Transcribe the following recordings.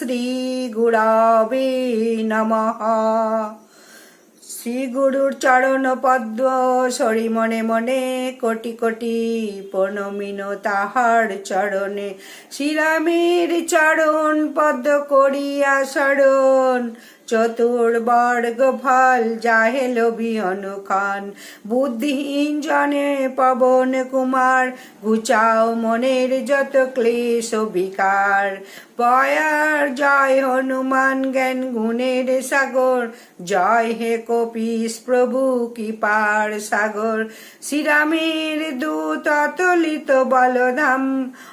শ্রী গুরাবে নমঃ। শ্রী গুরুর চরণ পদ্ম সরি মনে মনে কোটি কোটি প্রণমিন তাহার চরণে। শ্রীরামের চরণ পদ্ম করিয়া শরণ। চতুর্বর্গ ফল যাহে লোভি অনুখান বুদ্ধিহীন জনে পবন কুমার, ঘুচাও মনের যত ক্লেশ বিকার পয়ার জয় হনুমান জ্ঞান গুণের সাগর, জয় হে কপিস প্রভু কি পার সাগর। শ্রীরামের দূত অতলিত বলধাম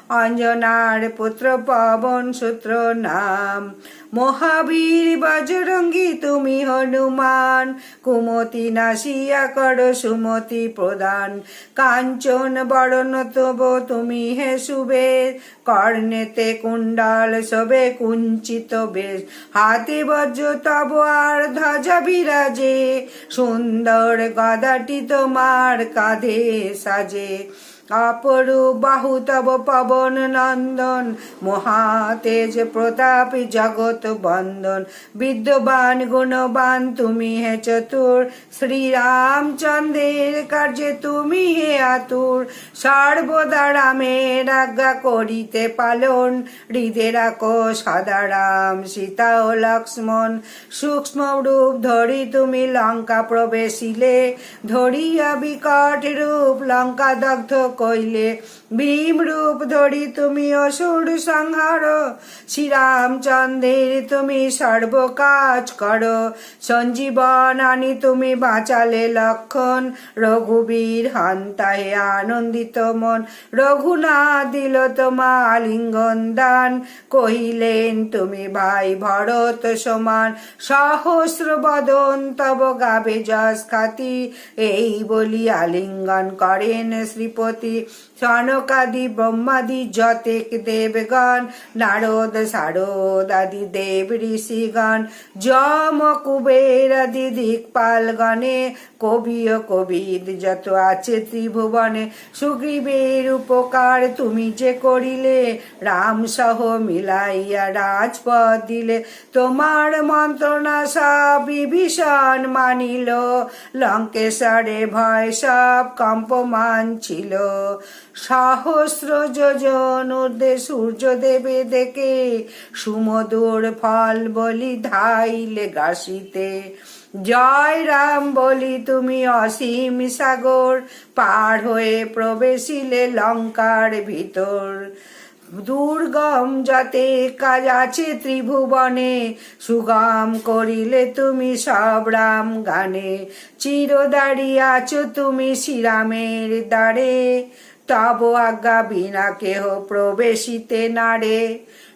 অঞ্জনার পুত্র পবন সূত্র নাম। মহাবীর বজরঙ্গী, তুমি হনুমান। কুমতি নাসিয়া কর, সুমতি প্রদান। কাঞ্চন বরণ তব, তুমি হে সুবেশ কর্ণেতে কুণ্ডাল সবে কুঞ্চিত বেশ। হাতে বজ্র তব আর ধ্বজা বিরাজে। সুন্দর গদাটি তোমার কাঁধে সাজে। অপরূপ বাহু তব পবন নন্দন, মহাতেজ প্রতাপ জগত বন্দন। বিদ্যবান, গুণবান, তুমি হে চতুর। শ্রীরামচন্দ্রের কার্যে তুমি হে আতুর। সর্বদা রামের আজ্ঞা করিতে পালন। হৃদে রাখো সদা রাম, সীতা ও লক্ষ্মণ। সূক্ষ্ম রূপ ধরি তুমি লঙ্কা প্রবেশিলে। ধরিয়া বিকট রূপ লঙ্কা দগ্ধ কইলে, ভীম রূপ ধরি তুমি অসুর সংহার। শ্রীরামচন্দ্রের তুমি সর্বকাজ করো। সঞ্জীবন আনি তুমি বাঁচালে লক্ষণ। রঘুবীর হন্তাহে আনন্দিত মন। রঘুনাথ দিল তোমা আলিঙ্গন দান। কহিলেন, তুমি ভাই ভরত সমান। সহস্র বদন তব গাবে যশ খাতি। এই বলি আলিঙ্গন করেন শ্রীপতি সনকাদি ব্রহ্মাদি যতেক দেবগণ নারদ সারদ আদি দেব ঋষিগণ যম কুবের আদি দিকপাল গণে কবি ও কবিদ যত আছে ত্রিভুবনে, সুগ্রীবের উপকার তুমি যে করিলে, রাম সহ মিলাইয়া রাজপথ দিলে, তোমার মন্ত্রণা সব বিভীষণ মানিল, লঙ্কেশ্বরে ভয় সব কম্পমান ছিল। সহস্র যোজন ঊর্ধ্বে সূর্যদেবে দেখে, সুমধুর ফল বলি ধাইলে গাছিতে জয় রাম বলি তুমি অসীম সাগর পার হয়ে প্রবেশিলে লঙ্কার ভিতর। দুর্গম যাতে কাজ আছে ত্রিভুবনে, সুগম করিলে তুমি সব রাম গানে। চিরদাড়ি আছো তুমি শ্রীরামের দ্বারে, তব আজ্ঞা বিনা কেহ প্রবেশিতে নারে।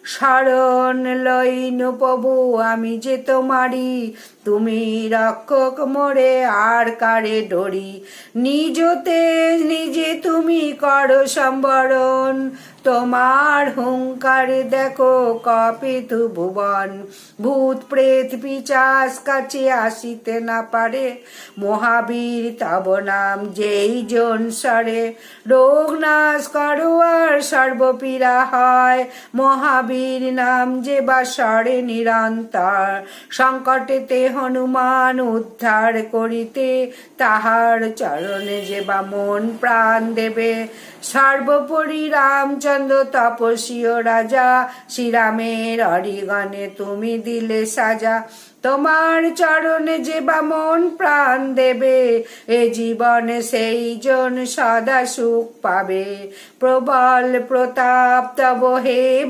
শরণ লইন প্রভু আমি যে তোমারি তুমি রক্ষক মোরে, আর কারে ডরি? নিজ তেজ নিজে তুমি করো সম্বরণ। তোমার হুঙ্কারে দেখো কপিতু ভুবন ভূত, প্রেত, পিচাস কাছে আসিতে না পারে। মহাবীর, তব নাম যেই জন সরে। রোগ নাশ করো আর সর্বপীড়া হয়। মহাবীর নাম যে বা সরে নিরন্তর সংকটেতে হনুমান উদ্ধার করিতে তাহার চরণে যে বা মন প্রাণ দেবে। সর্বোপরি রামচন্দ্র তপস্বী ও রাজা, শ্রীরামের অরিগণে তুমি দিলে সাজা। তোমার চরণে যে বা মন প্রাণ দেবে, এ জীবনে সেই জন সদা সুখ পাবে। প্রবল প্রতাপ তব হে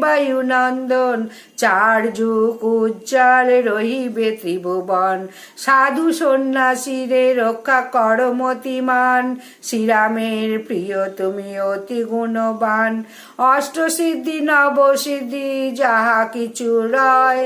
বায়ুনন্দন চার যুগ উজ্জ্বল রহিবে ত্রিভুবন। সাধু সন্ন্যাসীরে রক্ষা কর মতিমান। শ্রীরামের প্রিয়, তুমি অতি গুণবান। অষ্টসিদ্ধি, নবসিদ্ধি, যাহা কিছু রয়,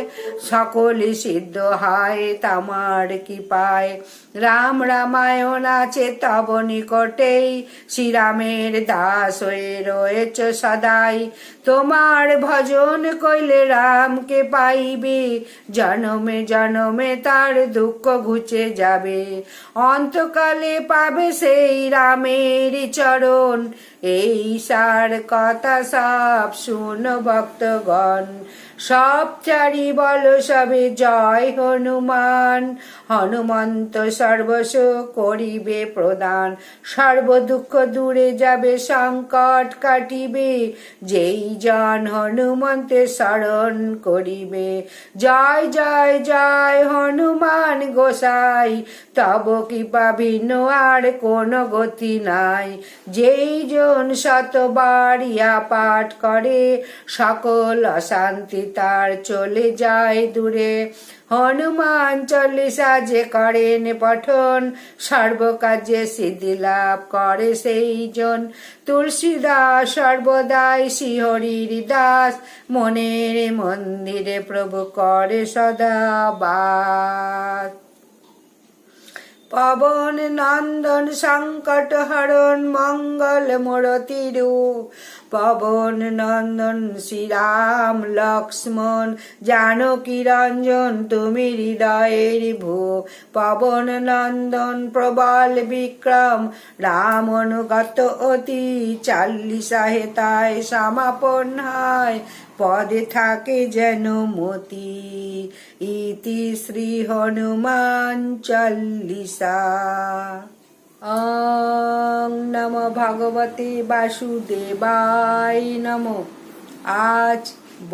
সকলে সিদ্ধ হয় তামার কি পায় রাম রামায়ণ আছে তব নিকটেই। শ্রীরামের দাস হয়ে রয়েছ সদাই। তোমার ভজন কইলে রামকে পাইবে। জনমে জনমে তার দুঃখ ঘুচে যাবে। অন্তকালে পাবে সেই রামের চরণ। এই সার কথা সব শুন ভক্তগণ। সব চারি বল সবে জয় হনুমান। হনুমন্ত সর্বস করিবে প্রদান। সর্ব দুঃখ দূরে যাবে, সংকট কাটিবে। যেই জন হনুমন্তে শরণ করিবে। জয় জয় জয় হনুমান গোসাই। তব কৃপা ভিন্ন আর কোন গতি নাই। যেই জন শতবার ইয়া পাঠ করে, সকল অশান্তি তার চলে যায় দূরে। হনুমান চল্লিশা যে করেন পঠন সর্বকার্যে সিদ্ধি লাভ করে সেই জন। তুলসীদাস সর্বদাই শ্রীহরির দাস, মনের মন্দিরে প্রভু করে সদা বাস। পবন নন্দন সংকট হরণ মঙ্গল মূরতি রূপ পবন নন্দন, শ্রীরাম, লক্ষ্মণ জানকী রঞ্জন তুমি হৃদয়ের ভূ পবন নন্দন, প্রবল বিক্রম, রাম অনুগত অতি, চাল্লিশা হেতায় সমাপন হয়, পদে থাকে যেন মতি। ইতি শ্রী হনুমান চল্লিশা। অং নম ভগবতে বাসুদেবায় নম। আজ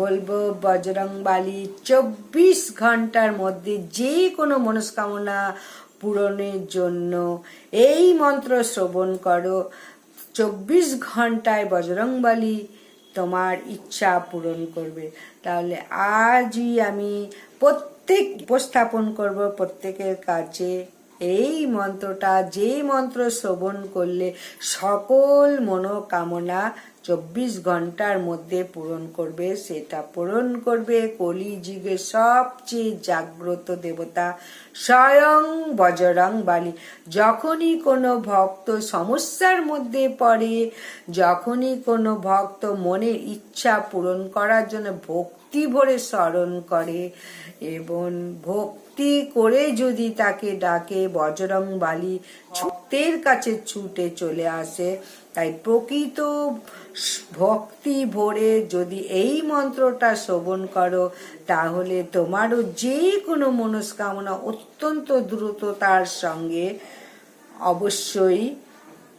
বলব বজরংবালি চব্বিশ ঘণ্টার মধ্যে যে কোনো মনস্কামনা পূরণের জন্য এই মন্ত্র শ্রবণ করো। চব্বিশ ঘন্টায় বজরংবালি তোমার ইচ্ছা পূরণ করবে। তাহলে আজই আমি প্রত্যেক উপস্থাপন করব প্রত্যেকের কাছে। এই মন্ত্রটা, যে মন্ত্র শ্রবণ করলে সকল মনোকামনা চব্বিশ ঘণ্টার মধ্যে পূরণ করবে, সেটা পূরণ করবে কলিযুগের সবচেয়ে জাগ্রত দেবতা স্বয়ং বজরং বালি যখনই কোনো ভক্ত সমস্যার মধ্যে পড়ে, যখনই কোনো ভক্ত মনের ইচ্ছা পূরণ করার জন্য ভক্তি ভরে স্মরণ করে এবং ভক্তি করে যদি তাকে ডাকে, বজরং বালি ছুটের কাছে ছুটে চলে আসে। তাই প্রকৃত ভক্তি ভরে যদি এই মন্ত্রটা শ্রবণ করো, তাহলে তোমারও যে কোনো মনস্কামনা অত্যন্ত দ্রুততার সঙ্গে অবশ্যই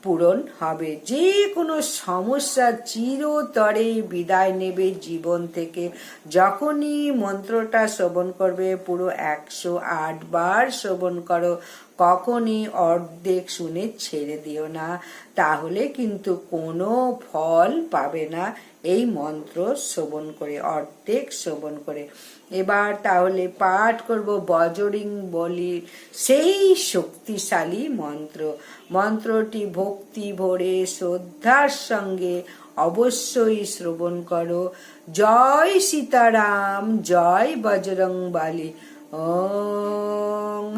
পূরণ হবে। যে কোনো সমস্যা চিরতরে বিদায় নেবে জীবন থেকে। যখনই মন্ত্রটা শ্রবণ করবে, পুরো একশো আট বার শ্রবণ করো। কখনই অর্ধেক শুনে ছেড়ে দিও না। তাহলে কিন্তু কোনো ফল পাবে না। এই মন্ত্র শ্রবণ করে, অর্ধেক শ্রবণ করে। এবার তাহলে পাঠ করব বজরিং বলির সেই শক্তিশালী মন্ত্র। মন্ত্রটি ভক্তি ভরে শ্রদ্ধার সঙ্গে অবশ্যই শ্রবণ করো। জয় সীতারাম, জয় বজরং বালি। ও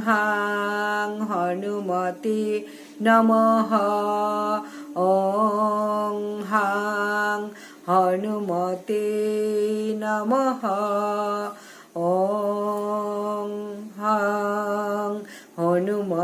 হাং হনুমতে নমঃ। ওং হাং হনুমতে নমঃ।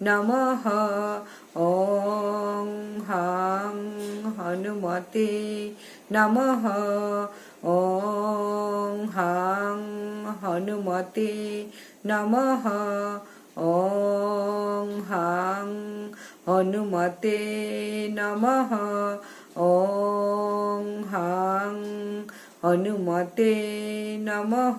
নমঃ হাং হনুমতে নমঃ ওং হং হনুমতে নমঃ ওং হং হনুমতে নমঃ ওং হং হনুমতে নমঃ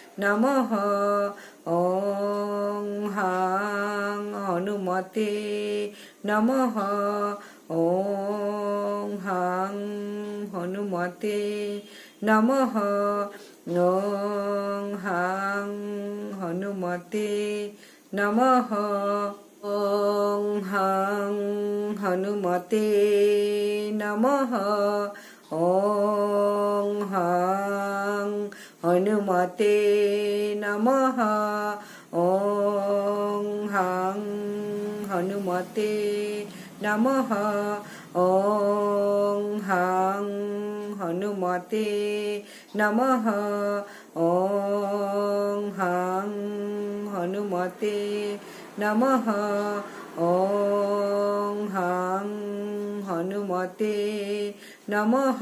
নমঃ ওং হাং অনুমতে নমঃ ওং হাং হনুমতে নমঃ ওং হাং হনুমতে নমঃ ওং হাং হনুমতে নমঃ ওং হাং হনুমতে নমঃ ওং হাং হনুমতে নমঃ ওং হাং হনুমতে নমঃ ওং হাং হনুমতে নমঃ ওং হাং হনুমতে নমঃ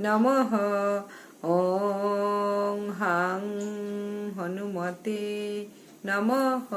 নমঃ ওং হাং হনুমতে নমঃ